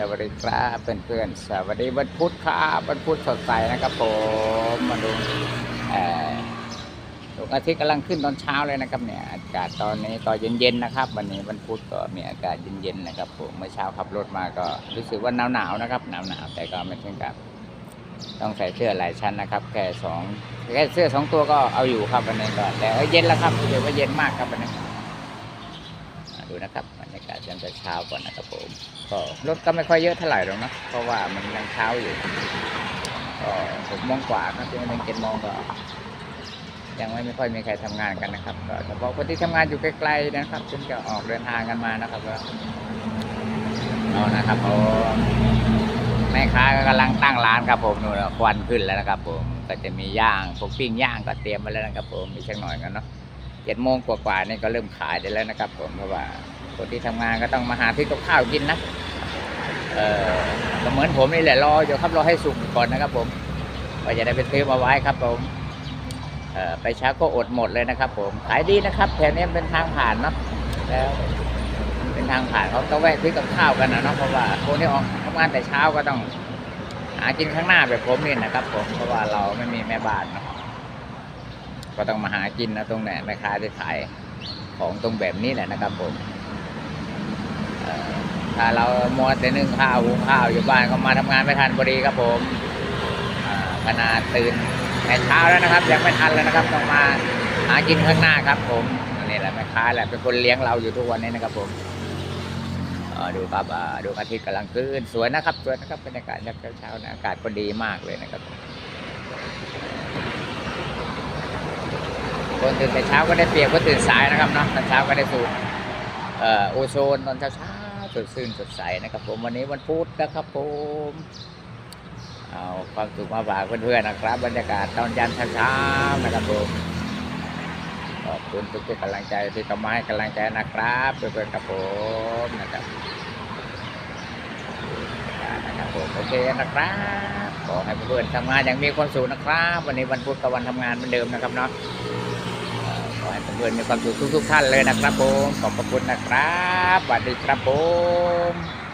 สวัสดีครับเพื่อนๆสวัสดีวันพุธครับวันพุธสดใสนะครับผมมาดูอ่อดวงอาทิตย์กำลังขึ้นตอนเช้าเลยนะครับเนี่ยอากาศตอนนี้ก็เย็นๆนะครับ วันนี้วันพุธก็มีอากาศเย็นๆนะครับผมเมื่อเช้าขับรถมาก็รู้สึกว่าหนาวๆนะครับหนาวๆแต่ก็ไม่ถึงกับต้องใส่เสื้อหลายชั้นนะครับ แค่สองแค่เสื้อสองตัวก็เอาอยู่ครับวันนี้ก็แต่เย็นแล้วครับเดี๋ยวว่าเย็นมากครับวันนี้ ดูนะครับบรรยากาศตั้งแต่เช้าก่อนนะครับผมก็รถก็ไม่ค่อยเยอะเท่าไหร่หรอกนะเพราะว่ามันยังเช้าอยู่ก็หกโมงกว่านะจนถึงเจ็ดโมงก็ยังไม่ค่อยมีใครทำงานกันนะครับก็เฉพาะคนที่ทำงานอยู่ไกลๆนะครับจึงจะออกเดินทางกันมานะครับก็เอานะครับผมแม่ค้าก็กำลังตั้งร้านครับผมนู่นะควันขึ้นแล้วนะครับผมก็จะมีย่างพวกปิ้งย่างก็เตรียมไว้แล้วนะครับผมมีสักหน่อยกันเนาะ จ็ดโมงกว่าๆนี่ก็เริ่มขายได้แล้วนะครับ ผมเพราะว่าคนที่ทำงานก็ต้องมาหาที่กับข้าวกินนะเออก็เหมือนผมนี่แหละรออยู่ครับรอให้สุกก่อนนะครับ ผมก็จะได้ไปซื้อมาไว้ครับ ผมเออไปเช้าก็อดหมดเลยนะครับ ผมขายดีนะครับแถวนี้เป็นทางผ่านเนาะแล้วเป็นทางผ่านเขาต้องแวะซื้อกับข้าวกันนะเนาะเพราะว่าคนที่ออกทำงานแต่เช้าก็ต้องหากินข้างหน้าแบบผมนี่นะครับ ผมเพราะว่าเราไม่มีแม่บ้านเนาะ ก็ต้องมาหากินนะตรงไหนแม่ค้าที่ขายของตรงแบบนี้แหละนะครับผมถ้าเรามัวแต่นึ่งข้าวหุงข้าวอยู่บ้านก็มาทำงานไม่ทันพอดีครับผมขนาดตื่นแต่เช้าแล้วนะครับ ยังไม่ทันเลยนะครับต้องมาหากินข้างหน้าครับ ผมนี่แหละแม่ค้าแหละเป็นคนเลี้ยงเราอยู่ทุกวันนี้นะครับผมดูครับดูอาทิตย์กำลังขึ้นสวยนะครับสวยนะครับบรรยากาศยาเช้านะอากาศก็ดีมากเลยนะครับ คนตื่นแต่เช้าก็ได้เปรียบคนตื่นสายนะครับเนาะตอนเช้าก็ได้สูดโอโซนตอนเช้าเช้าสดชื่นสดใสนะครับ ผมวันนี้วันพุธนะครับผมเอาความสุขมาฝากเพื่อนๆนะครับ บรรยากาศตอนยันเช้าๆนะครับผมขอบคุณทุกๆกำลังใจที่เข้ามาให้กำลังใจนะครับเพื่อนๆครับผมนะครับนะครับผมโอเคนะครับขอให้เพื่อนๆทำงานอย่างมีความสุขนะครับ วันนี้วันพุธกับวันทำงานเหมือนเดิมนะครับเนาะ ให้เพื่อนมีความสุขทุกๆท่านเลยนะครับผม ขอบพระคุณนะครับสวัสดีครับผม